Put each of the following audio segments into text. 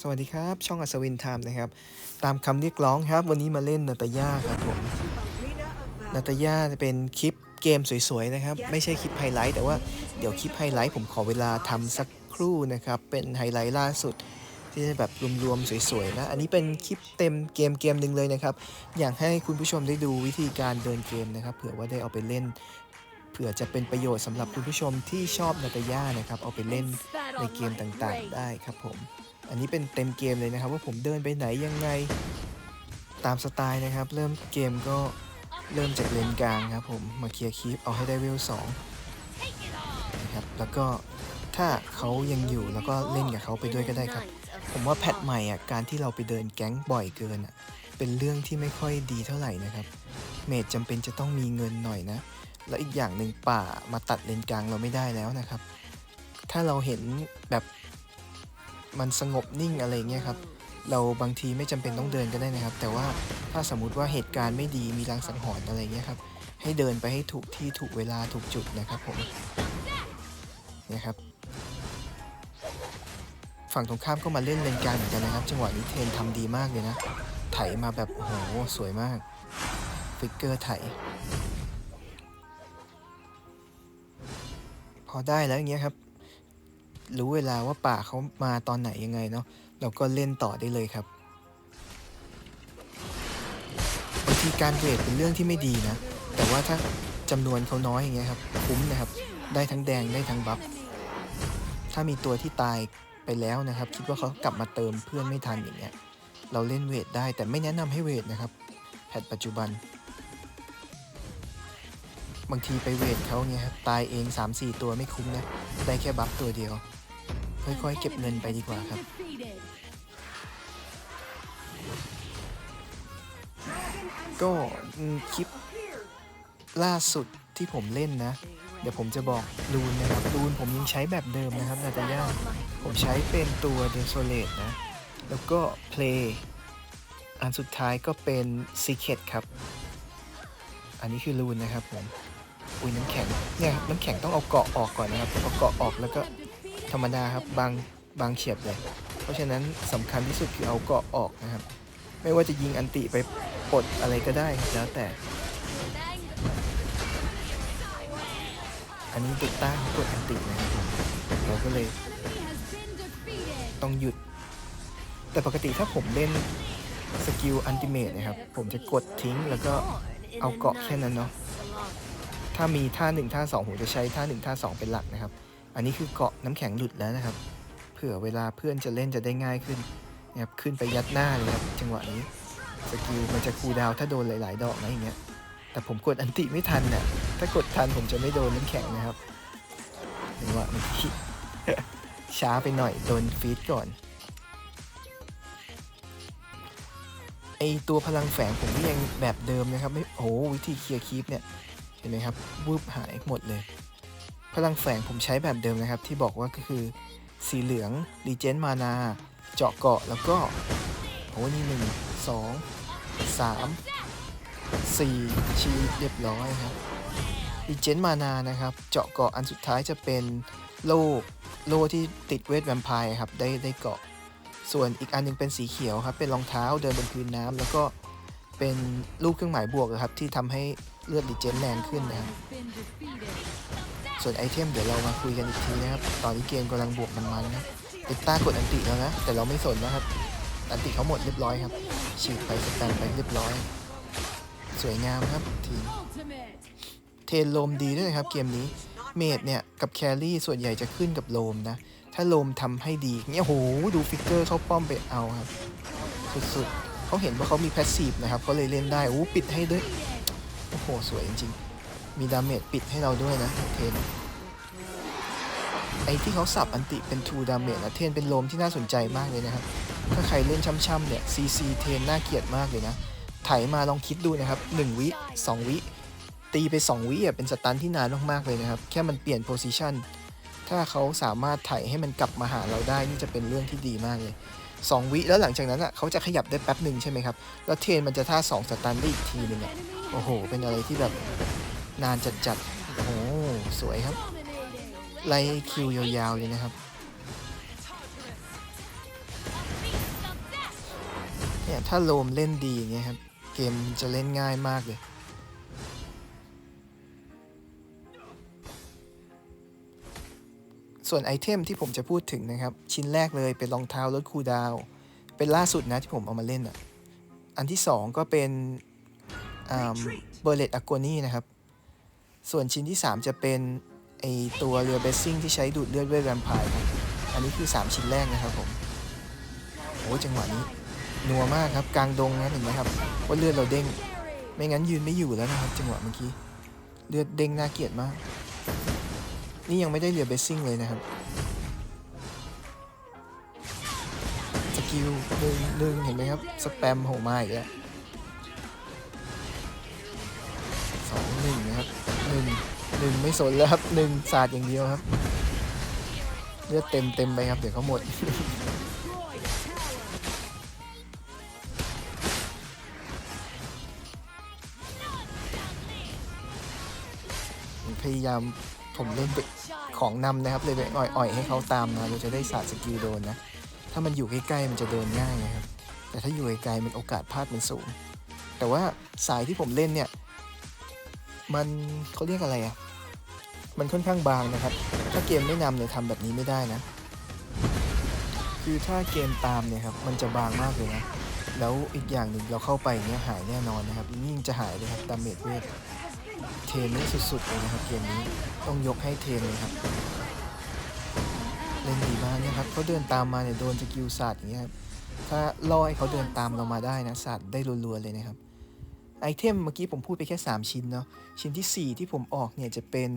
สวัสดีครับ ช่องอัศวินไทม์นะครับ ตามคำเรียกร้องครับ วันนี้มาเล่นนาตาย่าครับผมนาตาย่าเป็นคลิปเกมสวยๆนะครับ ไม่ใช่คลิปไฮไลท์แต่ว่าเดี๋ยวคลิปไฮไลท์ผมขอเวลาทำสักครู่นะครับ เป็นไฮไลท์ล่าสุดที่จะแบบรวมๆสวยๆนะ อันนี้เป็นคลิปเต็มเกมเกมหนึ่งเลยนะครับ อยากให้คุณผู้ชมได้ดูวิธีการเดินเกมนะครับ เผื่อว่าได้เอาไปเล่นเผื่อจะเป็นประโยชน์สำหรับคุณผู้ชมที่ชอบนาตาย่านะครับ เอาไปเล่นในเกมต่างๆ ได้ครับผม อันนี้เป็นเต็มเกมเลยนะครับ ว่าผมเดินไปไหนยังไงตามสไตล์นะครับ เริ่มเกมก็เริ่มจากเลนกลางครับผมมาเคลียร์คีปเอาให้ได้เวลสองนะครับแล้วก็ถ้าเขายังอยู่แล้วก็เล่นกับเขาไปด้วยก็ได้ครับ ผมว่าแพทใหม่อะการที่เราไปเดินแก๊งบ่อยเกินอะเป็นเรื่องที่ไม่ค่อยดีเท่าไหร่นะครับเมจจำเป็นจะต้องมีเงินหน่อยนะ แล้วอีกอย่างหนึ่งป่ามาตัดเลนกลางเราไม่ได้แล้วนะครับ ถ้าเราเห็นแบบ มันสงบนิ่งอะไรเงี้ยครับ เราบางทีไม่จำเป็นต้องเดินก็ได้นะครับ แต่ว่าถ้าสมมุติว่าเหตุการณ์ไม่ดีมีรางสังหรณ์อะไรเงี้ยครับ ให้เดินไปให้ถูกที่ถูกเวลาถูกจุดนะครับผมเนี่ยครับฝั่งตรงข้ามก็มาเล่นเลนกลางเหมือนกันนะครับ จังหวะนี้เทนทำดีมากเลยนะ ไถมาแบบโอ้โหสวยมาก ฟิกเกอร์ไถ พอได้แล้วอย่างเงี้ยครับ รู้เวลาว่าป่าเขามาตอนไหนยังไงเนาะเราก็เล่นต่อได้เลยครับบางทีการเวทเป็นเรื่องที่ไม่ดีนะ แต่ว่าถ้าจำนวนเขาน้อยอย่างเงี้ยครับคุ้มนะครับ ได้ทั้งแดงได้ทั้งบัฟถ้ามีตัวที่ตายไปแล้วนะครับ คิดว่าเขากลับมาเติมเพื่อนไม่ทันอย่างเงี้ยเราเล่นเวทได้แต่ไม่แนะนำให้เวทนะครับแพทปัจจุบัน บางทีไปเวทเขาเนี่ยครับตายเอง 3-4 ตัวไม่คุ้มนะได้แค่บัฟตัวเดียว ค่อยๆ เก็บเงินไปดีกว่าครับ ก็คลิปล่าสุดที่ผมเล่นนะ เดี๋ยวผมจะบอกรูนนะครับรูนผมยังใช้แบบเดิมนะครับนาตาย่าผมใช้เป็นตัวเดนโซเลตนะ แล้วก็เพลย์อันสุดท้ายก็เป็น Secret ครับ อันนี้คือรูนนะครับผม อุ้ยน้ำแข็งเนี่ยน้ำแข็งต้องเอาเกาะออกก่อนนะครับเอาเกาะออกแล้วก็ ธรรมดาครับบางบางเฉียบเลย เพราะฉะนั้นสำคัญที่สุดคือเอาเกาะออกนะครับ ไม่ว่าจะยิงอันติไปปลดอะไรก็ได้แล้วแต่ อันนี้ตุกต้าเขากดอันตินะครับเราก็เลยต้องหยุด แต่ปกติถ้าผมเล่นสกิลอันติเมตนะครับ ผมจะกดทิ้งแล้วก็เอาเกาะแค่นั้นเนาะถ้ามีท่าหนึ่งท่าสองผมจะใช้ท่าหนึ่งท่าสองเป็นหลักนะครับ อันนี้คือเกาะน้ำแข็งหลุดแล้วนะครับ เผื่อเวลาเพื่อนจะเล่นจะได้ง่ายขึ้นนะครับขึ้นไปยัดหน้าเลยครับจังหวะนี้สกิลมันจะคูดาวถ้าโดนหลาย ๆ ดอกนะอย่างเงี้ยแต่ผมกดอันติไม่ทันน่ะถ้ากดทันผมจะไม่โดนน้ำแข็งนะครับจังหวะมื่อกี้ช้าไปหน่อยโดนฟีดก่อนไอตัวพลังแฝงผมก็ยังแบบเดิมนะครับไม่โอ้วิธีเคลียร์คีปเนี่ยเห็นไหมครับวูบหายหมดเลย พลังแฝงผมใช้แบบเดิมนะครับ ที่บอกว่าก็คือสีเหลืองรีเจนมานา เจาะเกาะแล้วก็โอ้นี่หนึ่งสองสามสี่ชีเรียบร้อยครับรีเจนมานานะครับ เจาะเกาะอันสุดท้ายจะเป็นโล่โล่ที่ติดเวทแวมไพร์ครับได้ได้เกาะ ส่วนอีกอันหนึงเป็นสีเขียวครับ เป็นรองเท้าเดินบนพื้นน้ำแล้วก็เป็นรูปเครื่องหมายบวกครับที่ทำให้เลือดรีเจนแรงขึ้นนะครับ ส่วนไอเทมเดี๋ยวเรามาคุยกันอีกทีนะครับ ตอนนี้เกมกำลังบวกมันมันนะติดต้ากดอันติแล้วนะ แต่เราไม่สนนะครับ อันติเขาหมดเรียบร้อยครับ ฉีดไปสแตนไปเรียบร้อย สวยงามครับทีมเทนโลมดีด้วยครับเกมนี้ เมดเนี่ยกับแครี่ส่วนใหญ่จะขึ้นกับโลมนะ ถ้าโลมทำให้ดีเนี่ยโหดูฟิกเกอร์เขาป้อมไปเอาครับ สุดๆเขาเห็นว่าเขามีแพสซีฟนะครับเขาเลยเล่นได้โอ้ปิดให้ด้วย โอ้โห สวยจริงๆ มีดาเมจปิดให้เราด้วยนะเทนไอที่เขาสับอันติเป็น2ดาเมจนะเทนเป็นโลมที่น่าสนใจมากเลยนะครับถ้าใครเล่นช่ำๆเนี่ย CC เทนน่าเกลียดมากเลยนะไถมาลองคิดดูนะครับ 1 วิ 2 วิ ตีไป 2 วิอะเป็นสตันที่นานมากๆเลยนะครับ แค่มันเปลี่ยนโพซิชันถ้าเขาสามารถไถให้มันกลับมาหาเราได้นี่จะเป็นเรื่องที่ดีมากเลย 2 วิแล้วหลังจากนั้นอะเขาจะขยับได้แป๊บหนึ่งใช่ไหมครับ แล้วเทนมันจะท่า 2 สตันได้อีกทีหนึงอะโอ้โห เป็นอะไรที่แบบ นานจัดๆโอ้โห สวยครับ ไล่คิวยาวๆเลยนะครับเนี่ยถ้าโลมเล่นดีอย่างเงี้ยครับ เกมจะเล่นง่ายมากเลยส่วนไอเทมที่ผมจะพูดถึงนะครับ ชิ้นแรกเลยเป็นรองเท้าลดคูดาว เป็นล่าสุดนะที่ผมเอามาเล่นอะ อันที่สองก็เป็นเบอร์เลตอะโกนี่นะครับ ส่วนชิ้นที่ 3 จะเป็นไอตัวเรือเบสซิ่งที่ใช้ดูดเลือดด้วยแวมไพร์ครับอันนี้คือ 3 ชิ้นแรกนะครับผมโอ้จังหวะนี้นัวมากครับกลางดงนะเห็นไหมครับว่าเลือดเราเด้ง ไม่งั้นยืนไม่อยู่แล้วนะครับ จังหวะเมื่อกี้เลือดเด้งน่าเกลียดมาก นี่ยังไม่ได้เรือเบสซิ่งเลยนะครับสกิลหนึ่งหนึ่งเห็นไหมครับสแปมโหมาอีกแล้ว นึ่งไม่สนแล้วครับหนึ่งศาสตร์อย่างเดียวครับเลือดเต็มเต็มไปครับ เดี๋ยวเขาหมด พยายามผมเล่นไปของนำนะครับ เลยไปอ่อยๆให้เขาตามมาเราจะได้ศาสตร์สกิลโดนนะ ถ้ามันอยู่ใกล้ๆมันจะโดนง่ายนะครับ แต่ถ้าอยู่ไกลๆมันโอกาสพลาดมันสูง แต่ว่าสายที่ผมเล่นเนี่ย มันเขาเรียกอะไรอะ่ะ มันค่อนข้างบางนะครับ ถ้าเกมไม่นำเนี่ยทำแบบนี้ไม่ได้นะ คือถ้าเกมตามเนี่ยครับมันจะบางมากเลยนะ แล้วอีกอย่างหนึ่งเราเข้าไปเนี่ยหายแน่นอนนะครับยิ่งจะหายเลยครับดามเมจเวทเทนนี่สุดๆเลยนะครับเกมนี้ต้องยกให้เทนเลยครับเล่นดีมากนี่ยครับเขาเดินตามมาเนี่ยโดนสกิลศาสตร์อย่างเงี้ยครับถ้าล่อให้เขาเดินตามเรามาได้นะศาสตร์ได้รัวๆเลยนะครับไอเทมเมื่อกี้ผมพูดไปแค่ 3 ชิ้นเนาะชิ้นทีสี่4 ที่ผมออกเนี่ยจะเป็น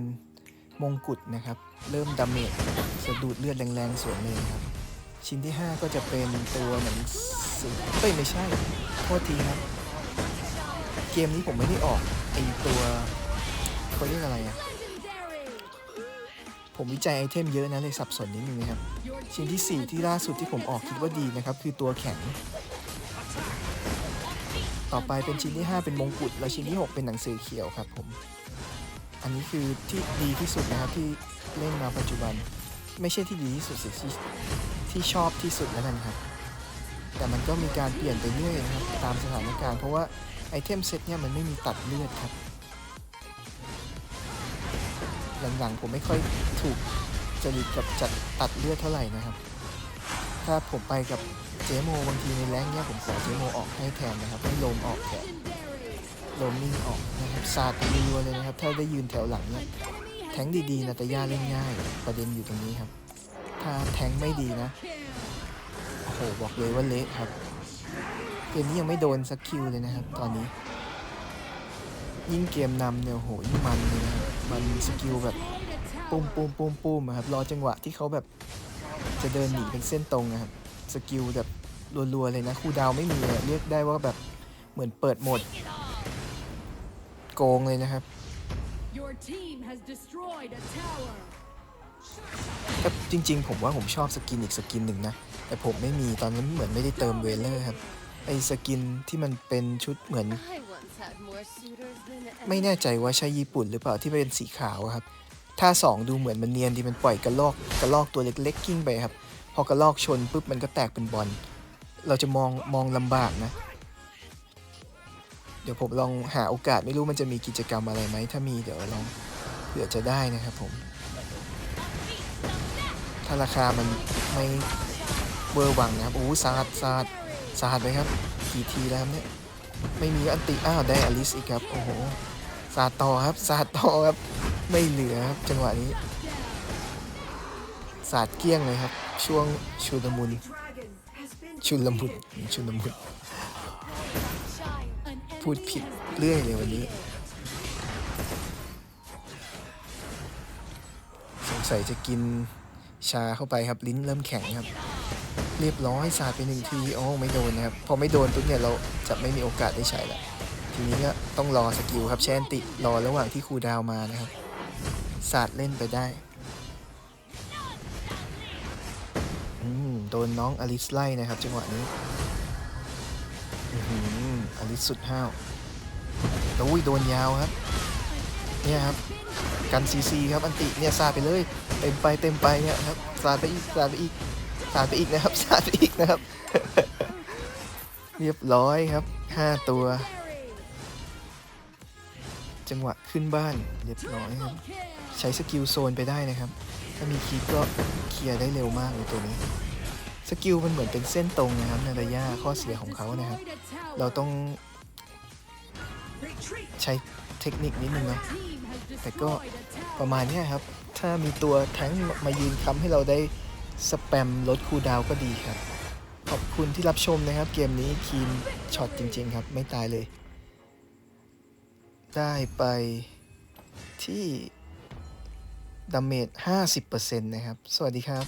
มงกุฎนะครับ เริ่มดาเมจสะดุดเลือดแรงๆส่วนเลยนะครับ ชิ้นที่ 5 ก็จะเป็นตัวเหมือนสิเอ้ยไม่ใช่โทษทีครับ เกมนี้ผมไม่ได้ออกไอตัวเขาเรียกอะไรอะผมวิจัยไอเทมเยอะนะเลยสับสนนิดนึงนะครับ ชิ้นที่ 4 ที่ล่าสุดที่ผมออกคิดว่าดีนะครับ คือตัวแข็ง ต่อไปเป็นชิ้นที่ 5 เป็นมงกุฎแล้วชิ้นที่ 6 เป็นหนังสือเขียวครับผม อันนี้คือที่ดีที่สุดนะครับที่เล่นมาปัจจุบัน ไม่ใช่ที่ดีที่สุดสิที่ที่ชอบที่สุดแล้วกันครับ แต่มันก็มีการเปลี่ยนไปเรื่อยนะครับตามสถานการณ์เพราะว่าไอเทมเซตเนี่ยมันไม่มีตัดเลือดครับ หลังๆผมไม่ค่อยถูกจริตกับจัดตัดเลือดเท่าไหร่นะครับ ถ้าผมไปกับเจโมบางทีในแรงเนี่ยผมขอเจโมออกให้แทนนะครับให้ลมออกแทน โลมนิ่งออกนะครับซาดรัวเลยนะครับ ถ้าได้ยืนแถวหลังเนี่ยแทงดีๆนะแต่ย่าเล่นง่าย ประเด็นอยู่ตรงนี้ครับ ถ้าแทงไม่ดีนะ โอ้โห บอกเลยว่าเละครับ เกมนี้ยังไม่โดนสักคิวเลยนะครับ ตอนนี้ ยิ่งเกมนำเนี่ยโหยิ่งมันเลยนะมันสกิลแบบปุ้มปุ้มปุ้มปุ้มอะครับรอจังหวะที่เขาแบบจะเดินหนีเป็นเส้นตรงนะครับสกิลแบบรัวๆเลยนะคูลดาวไม่มีเลยเรียกได้ว่าแบบเหมือนเปิดโหมด โกงเลยนะครับ Your team has destroyed a tower. ก็จริง ๆ ผมว่าผมชอบสกินอีกสกินหนึ่งนะ แต่ผมไม่มีตอนนั้นเหมือนไม่ได้เติมเวลเลอร์ครับไอสกินที่มันเป็นชุดเหมือน I once had more suitors than ไม่แน่ใจว่าใช่ญี่ปุ่นหรือเปล่าที่เป็นสีขาวอะครับถ้าสองดูเหมือนมันเนียนดีมันปล่อยกระลอกกระลอกตัวเล็กๆกิ้งไปครับ พอกระลอกชนปุ๊บมันก็แตกเป็นบอลเราจะมองมองลำบากนะเดี๋ยวผมลองหาโอกาสไม่รู้มันจะมีกิจกรรมอะไรไหม ถ้ามีเดี๋ยวลองเผื่อจะได้นะครับผม ถ้าราคามันไม่เวอร์วังนะครับโอ้สาดสาดสาดไปครับกี่ทีแล้วเนี่ยไม่มีอันติอ้าวได้อลิสอีกครับ โอ้โหสาดต่อครับสาดต่อครับ ไม่เหลือครับจังหวะนี้สาดเกลี้ยงเลยครับ ช่วงชุลมุนชุลมุนชุลมุน พูดผิดเรื่อยเลยวันนี้ สงสัยจะกินชาเข้าไปครับลิ้นเริ่มแข็งครับ เรียบร้อยสาดไปหนึ่งทีโอ้ไม่โดนนะครับ พอไม่โดนปุ๊บเนี่ยเราจะไม่มีโอกาสได้ใช้ละทีนี้ก็ต้องรอสกิลครับแชนติรอระหว่างที่ครูดาวมานะครับสาดเล่นไปได้อืมโดนน้องอลิสไล่นะครับจังหวะนี้ อื้อหืออลิสสุดห้าวแล้วอุ้ยโดนยาวครับ เนี่ยครับ กันซีซีครับอันติเนี่ยสาดไปเลย เต็มไปเต็มไปเนี่ยครับสาดไปอีกสาดไปอีกสาดไปอีกนะครับสาดไปอีกนะครับ เรียบร้อยครับ5ตัว จังหวะขึ้นบ้านเรียบร้อยครับ ใช้สกิลโซนไปได้นะครับ ถ้ามีคีปก็เคลียร์ได้เร็วมากเลยตัวนี้ สกิลมันเหมือนเป็นเส้นตรงนะครับในระยะข้อเสียของเขานะครับ เราต้องใช้เทคนิคนิดนึงนะแต่ก็ประมาณนี้ครับ ถ้ามีตัวแท้งมายืนค้ำให้เราได้สแปมลดคูดาวก็ดีครับ ขอบคุณที่รับชมนะครับ เกมนี้คีนช็อตจริง ๆ ครับ ไม่ตายเลย ได้ไปที่ดาเมจ50%นะครับ สวัสดีครับ